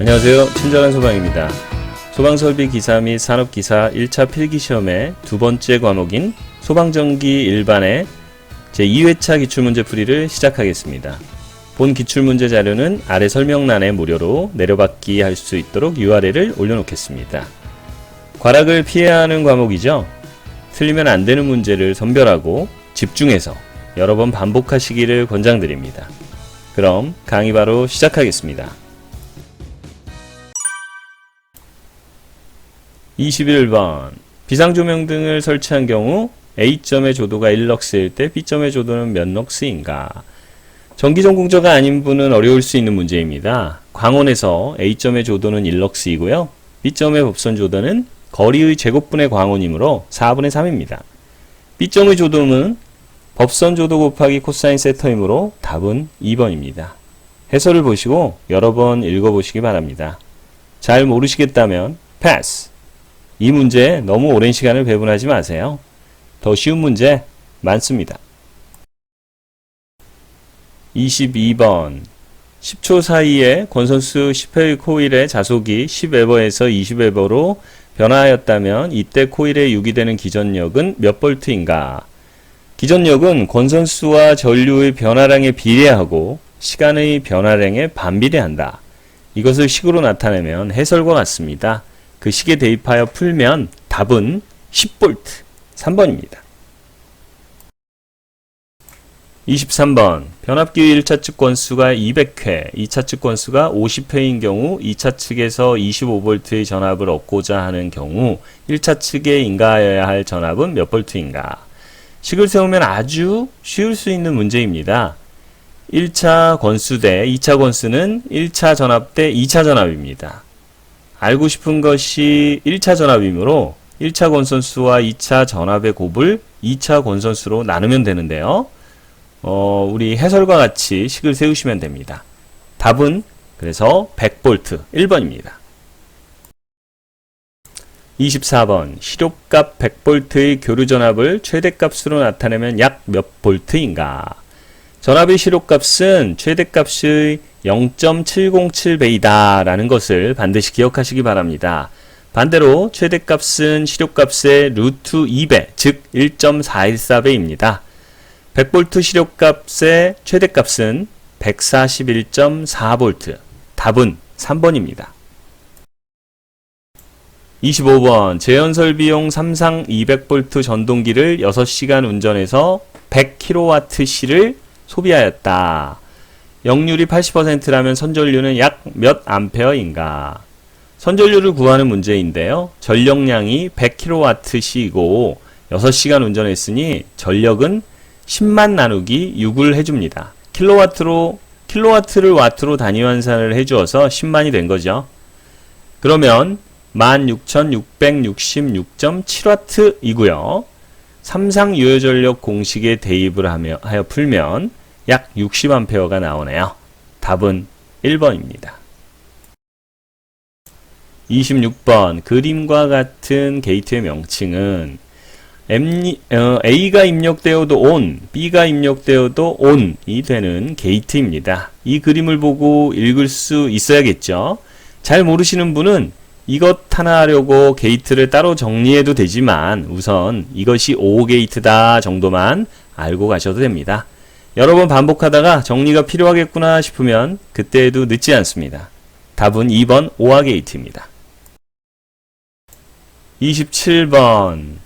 안녕하세요. 친절한 소방입니다. 소방설비 기사 및 산업기사 1차 필기시험의 두 번째 과목인 소방전기 일반의 제2회차 기출문제 풀이를 시작하겠습니다. 본 기출문제 자료는 아래 설명란에 무료로 내려받기 할 수 있도록 URL을 올려놓겠습니다. 과락을 피해야 하는 과목이죠. 틀리면 안 되는 문제를 선별하고 집중해서 여러 번 반복하시기를 권장드립니다. 그럼 강의 바로 시작하겠습니다. 21번 비상조명 등을 설치한 경우 A점의 조도가 1럭스일 때 B점의 조도는 몇 럭스인가? 전기전공자가 아닌 분은 어려울 수 있는 문제입니다. 광원에서 A점의 조도는 1럭스이고요. B점의 법선 조도는 거리의 제곱분의 광원이므로 4분의 3입니다. B점의 조도는 법선 조도 곱하기 코사인 세터이므로 답은 2번입니다. 해설을 보시고 여러 번 읽어보시기 바랍니다. 잘 모르시겠다면 패스. 이 문제 너무 오랜 시간을 배분하지 마세요. 더 쉬운 문제 많습니다. 22번 10초 사이에 권선수 10회 코일의 자속이 10에버에서 20에버로 변화하였다면 이때 코일에 유기되는 기전력은 몇 볼트인가? 기전력은 권선수와 전류의 변화량에 비례하고 시간의 변화량에 반비례한다. 이것을 식으로 나타내면 해설과 같습니다. 그 식에 대입하여 풀면 답은 10V 3번입니다. 23번 변압기 1차 측 건수가 200회, 2차 측 건수가 50회인 경우 2차 측에서 25V의 전압을 얻고자 하는 경우 1차 측에 인가하여야 할 전압은 몇 볼트인가? 식을 세우면 아주 쉬울 수 있는 문제입니다. 1차 건수 대 2차 건수는 1차 전압 대 2차 전압입니다. 알고 싶은 것이 1차 전압이므로 1차 권선수와 2차 전압의 곱을 2차 권선수로 나누면 되는데요. 어, 우리 해설과 같이 식을 세우시면 됩니다. 답은 그래서 100V 1번입니다. 24번 시료값 100V의 교류 전압을 최대값으로 나타내면 약 몇 볼트인가? 전압의 시료값은 최대값의 0.707배이다 라는 것을 반드시 기억하시기 바랍니다. 반대로 최대값은 시료값의 루트 2배, 즉 1.414배입니다. 100V 시료값의 최대값은 141.4V. 답은 3번입니다. 25번 재연설 비용 삼상 200V 전동기를 6시간 운전해서 100kWh를 소비하였다. 역률이 80%라면 선전류는 약 몇 암페어인가? 선전류를 구하는 문제인데요. 전력량이 100kWh이고 6시간 운전했으니 전력은 10만 나누기 6을 해줍니다. 킬로와트로 킬로와트를 와트로 단위 환산을 해주어서 10만이 된 거죠. 그러면 16,666.7W이고요. 삼상 유효전력 공식에 대입을 하며, 하여 풀면 약 60A가 나오네요. 답은 1번입니다. 26번 그림과 같은 게이트의 명칭은 M, 어, A가 입력되어도 ON, B가 입력되어도 ON이 되는 게이트입니다. 이 그림을 보고 읽을 수 있어야겠죠. 잘 모르시는 분은 이것 하나 하려고 게이트를 따로 정리해도 되지만 우선 이것이 O 게이트다 정도만 알고 가셔도 됩니다. 여러 번 반복하다가 정리가 필요하겠구나 싶으면 그때에도 늦지 않습니다. 답은 2번 오화 게이트입니다. 27번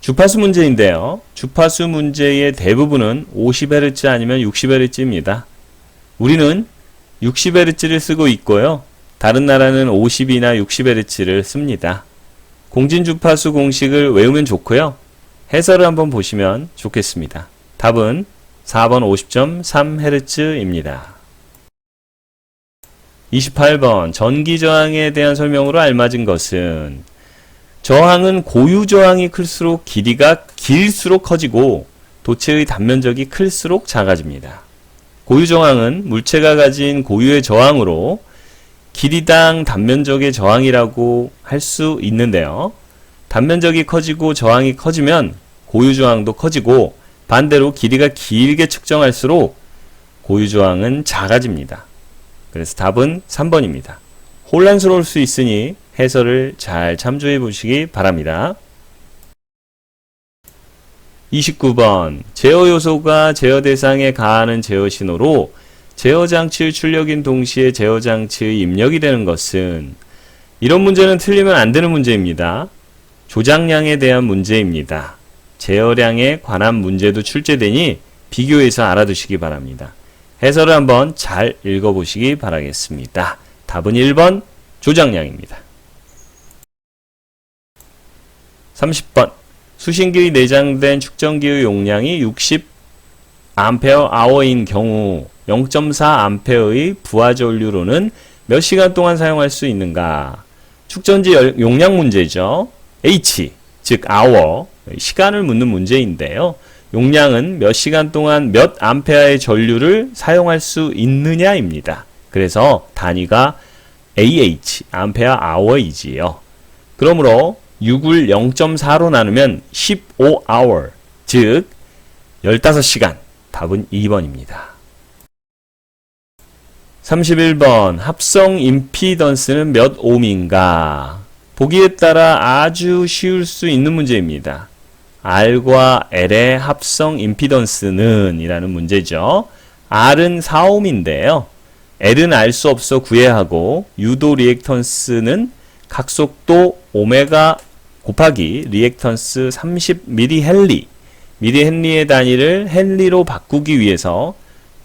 주파수 문제인데요. 주파수 문제의 대부분은 50Hz 아니면 60Hz입니다. 우리는 60Hz를 쓰고 있고요. 다른 나라는 50이나 60Hz를 씁니다. 공진 주파수 공식을 외우면 좋고요. 해설을 한번 보시면 좋겠습니다. 답은 4번 50.3Hz입니다. 28번 전기 저항에 대한 설명으로 알맞은 것은 저항은 고유 저항이 클수록 길이가 길수록 커지고 도체의 단면적이 클수록 작아집니다. 고유 저항은 물체가 가진 고유의 저항으로 길이당 단면적의 저항이라고 할 수 있는데요. 단면적이 커지고 저항이 커지면 고유 저항도 커지고 반대로 길이가 길게 측정할수록 고유 저항은 작아집니다. 그래서 답은 3번입니다. 혼란스러울 수 있으니 해설을 잘 참조해 보시기 바랍니다. 29번 제어 요소가 제어 대상에 가하는 제어 신호로 제어 장치의 출력인 동시에 제어 장치의 입력이 되는 것은 이런 문제는 틀리면 안 되는 문제입니다. 조작량에 대한 문제입니다. 제어량에 관한 문제도 출제되니 비교해서 알아두시기 바랍니다. 해설을 한번 잘 읽어보시기 바라겠습니다. 답은 1번 조작량입니다. 30번 수신기의 내장된 축전기의 용량이 60 암페어 아워인 경우 0.4 암페어의 부하 전류로는 몇 시간 동안 사용할 수 있는가? 축전지 열- 용량 문제죠. H 즉 hour 시간을 묻는 문제인데요. 용량은 몇 시간 동안 몇 암페어의 전류를 사용할 수 있느냐입니다. 그래서 단위가 AH 암페어 hour이지요. 그러므로 6을 0.4로 나누면 15hour 즉 15시간 답은 2번입니다. 31번 합성 임피던스는 몇 옴인가? 보기에 따라 아주 쉬울 수 있는 문제입니다. R과 L의 합성 임피던스는 이라는 문제죠. R은 4옴인데요. L은 알 수 없어 구해야 하고 유도 리액턴스는 각속도 오메가 곱하기 리액턴스 30mH 미리헨리의 단위를 헨리로 바꾸기 위해서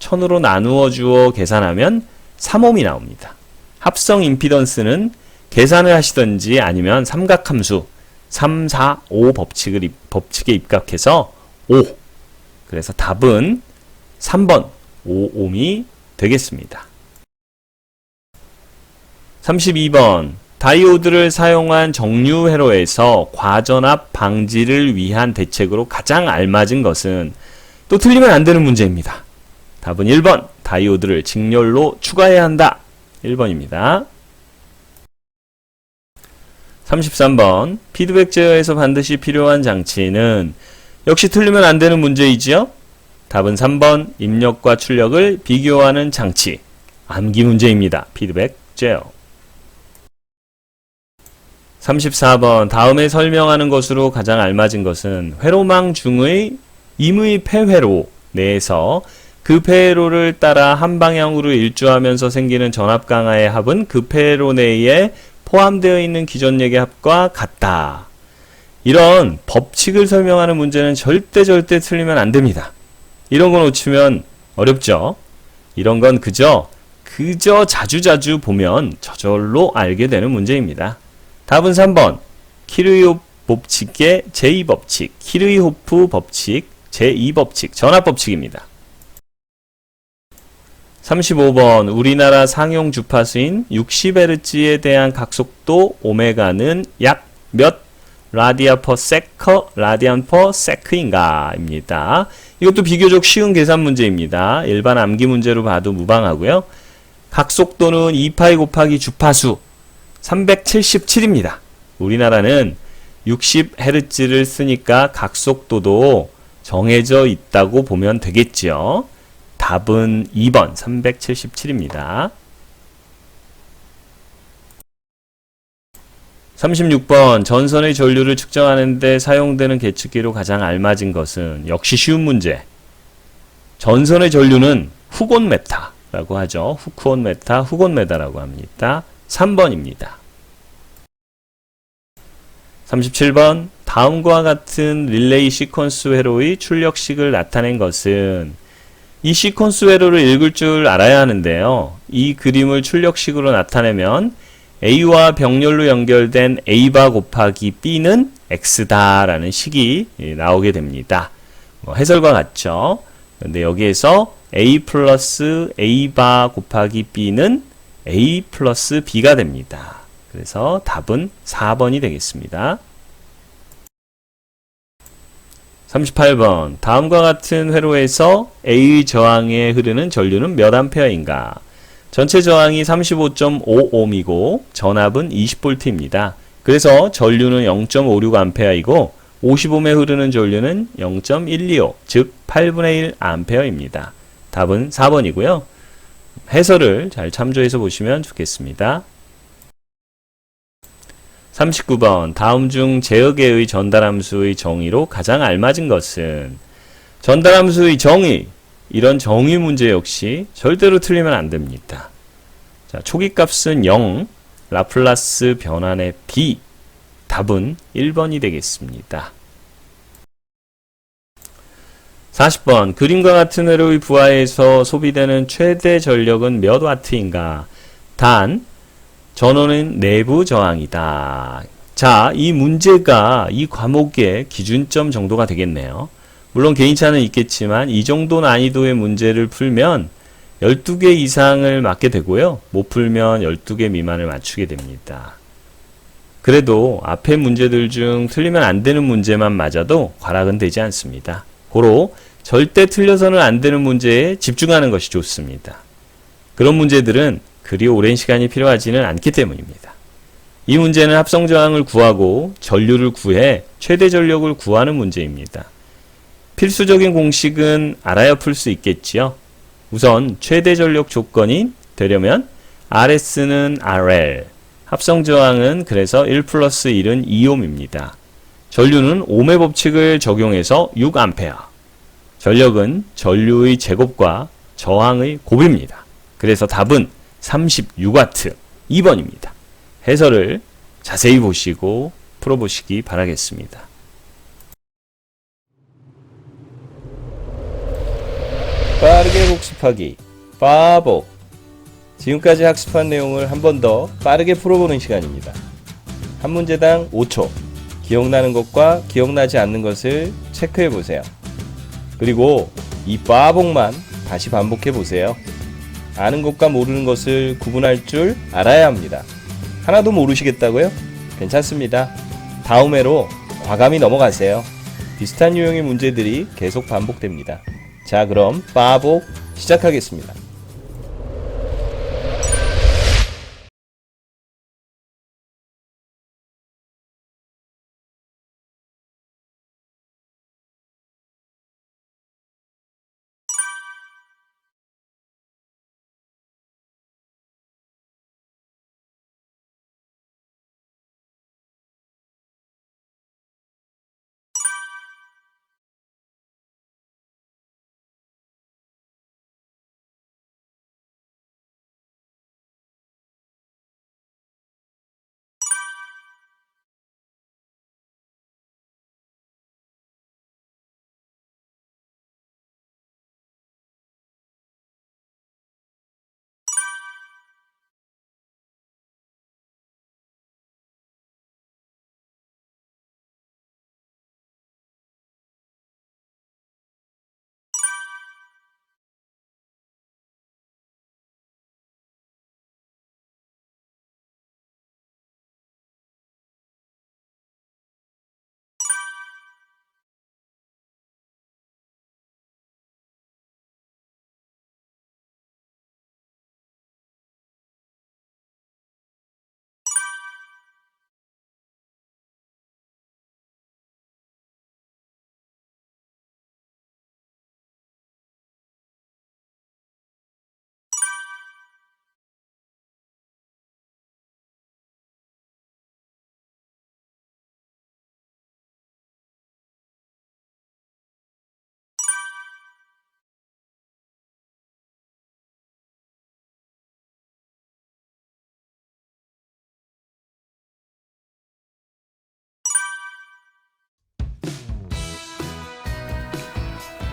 1000으로 나누어 주어 계산하면 3옴이 나옵니다. 합성 임피던스는 계산을 하시든지 아니면 삼각함수 3, 4, 5 법칙을 입- 법칙에 입각해서 5. 그래서 답은 3번 5옴이 되겠습니다. 32번 다이오드를 사용한 정류 회로에서 과전압 방지를 위한 대책으로 가장 알맞은 것은 또 틀리면 안 되는 문제입니다. 답은 1번 다이오드를 직렬로 추가해야 한다. 1번입니다. 33번 피드백 제어에서 반드시 필요한 장치는 역시 틀리면 안 되는 문제이지요. 답은 3번 입력과 출력을 비교하는 장치 암기 문제입니다. 피드백 제어 34번 다음에 설명하는 것으로 가장 알맞은 것은 회로망 중의 임의 폐회로 내에서 그 폐회로를 따라 한 방향으로 일주하면서 생기는 전압 강화의 합은 그 폐회로 내에 포함되어 있는 기존력의 합과 같다. 이런 법칙을 설명하는 문제는 절대 절대 틀리면 안 됩니다. 이런 거 놓치면 어렵죠. 이런 건 그저 그저 자주자주 보면 저절로 알게 되는 문제입니다. 답은 3번. 키르이호프 법칙의 제2법칙, 키르이호프 법칙, 제2법칙, 전압법칙입니다. 35번. 우리나라 상용 주파수인 60Hz에 대한 각속도 오메가는 약 몇 라디아 퍼 세커, 라디안 퍼 세크인가? 입니다. 이것도 비교적 쉬운 계산 문제입니다. 일반 암기 문제로 봐도 무방하고요. 각속도는 2파이 곱하기 주파수 377입니다. 우리나라는 60Hz를 쓰니까 각속도도 정해져 있다고 보면 되겠죠. 답은 2번 377입니다. 36번 전선의 전류를 측정하는데 사용되는 계측기로 가장 알맞은 것은 역시 쉬운 문제. 전선의 전류는 후곤 메타라고 하죠. 후크온 메타, 후곤 메다라고 합니다. 3번입니다. 37번 다음과 같은 릴레이 시퀀스 회로의 출력식을 나타낸 것은 이 시퀀스 회로를 읽을 줄 알아야 하는데요. 이 그림을 출력식으로 나타내면 A와 병렬로 연결된 A바 곱하기 B는 X다 라는 식이 예, 나오게 됩니다. 뭐 해설과 같죠. 근데 여기에서 A 플러스 A바 곱하기 B는 A 플러스 B가 됩니다. 그래서 답은 4번이 되겠습니다. 38번 다음과 같은 회로에서 A의 저항에 흐르는 전류는 몇 암페어인가? 전체 저항이 35.5ohm이고 전압은 20V입니다. 그래서 전류는 0.56A이고 50ohm에 흐르는 전류는 0.125, 즉 8분의 1A입니다. 답은 4번이고요. 해설을 잘 참조해서 보시면 좋겠습니다. 39번 다음 중 제어계의 전달함수의 정의로 가장 알맞은 것은 전달함수의 정의 이런 정의 문제 역시 절대로 틀리면 안 됩니다. 자, 초기값은 0, 라플라스 변환의 b 답은 1번이 되겠습니다. 40번 그림과 같은 회로의 부하에서 소비되는 최대 전력은 몇 와트인가? 단 전원은 내부 저항이다. 자, 이 문제가 이 과목의 기준점 정도가 되겠네요. 물론 개인차는 있겠지만 이 정도 난이도의 문제를 풀면 12개 이상을 맞게 되고요. 못 풀면 12개 미만을 맞추게 됩니다. 그래도 앞에 문제들 중 틀리면 안 되는 문제만 맞아도 과락은 되지 않습니다. 고로 절대 틀려서는 안 되는 문제에 집중하는 것이 좋습니다. 그런 문제들은 그리 오랜 시간이 필요하지는 않기 때문입니다. 이 문제는 합성 저항을 구하고 전류를 구해 최대 전력을 구하는 문제입니다. 필수적인 공식은 알아야 풀 수 있겠지요. 우선 최대 전력 조건이 되려면 RS는 RL, 합성 저항은 그래서 1 플러스 1은 2옴입니다. 전류는 옴의 법칙을 적용해서 6A. 전력은 전류의 제곱과 저항의 곱입니다. 그래서 답은 36W 2번입니다. 해설을 자세히 보시고 풀어보시기 바라겠습니다. 빠르게 복습하기 빠복 지금까지 학습한 내용을 한 번 더 빠르게 풀어보는 시간입니다. 한 문제당 5초 기억나는 것과 기억나지 않는 것을 체크해 보세요. 그리고 이 빠복만 다시 반복해 보세요. 아는 것과 모르는 것을 구분할 줄 알아야 합니다. 하나도 모르시겠다고요? 괜찮습니다. 다음 회로 과감히 넘어가세요. 비슷한 유형의 문제들이 계속 반복됩니다. 자, 그럼 빠복 시작하겠습니다.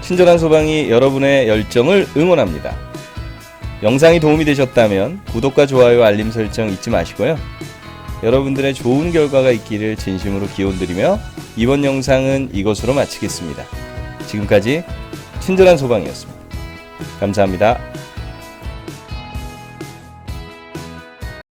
친절한 소방이 여러분의 열정을 응원합니다. 영상이 도움이 되셨다면 구독과 좋아요, 알림 설정 잊지 마시고요. 여러분들의 좋은 결과가 있기를 진심으로 기원드리며 이번 영상은 이것으로 마치겠습니다. 지금까지 친절한 소방이었습니다. 감사합니다.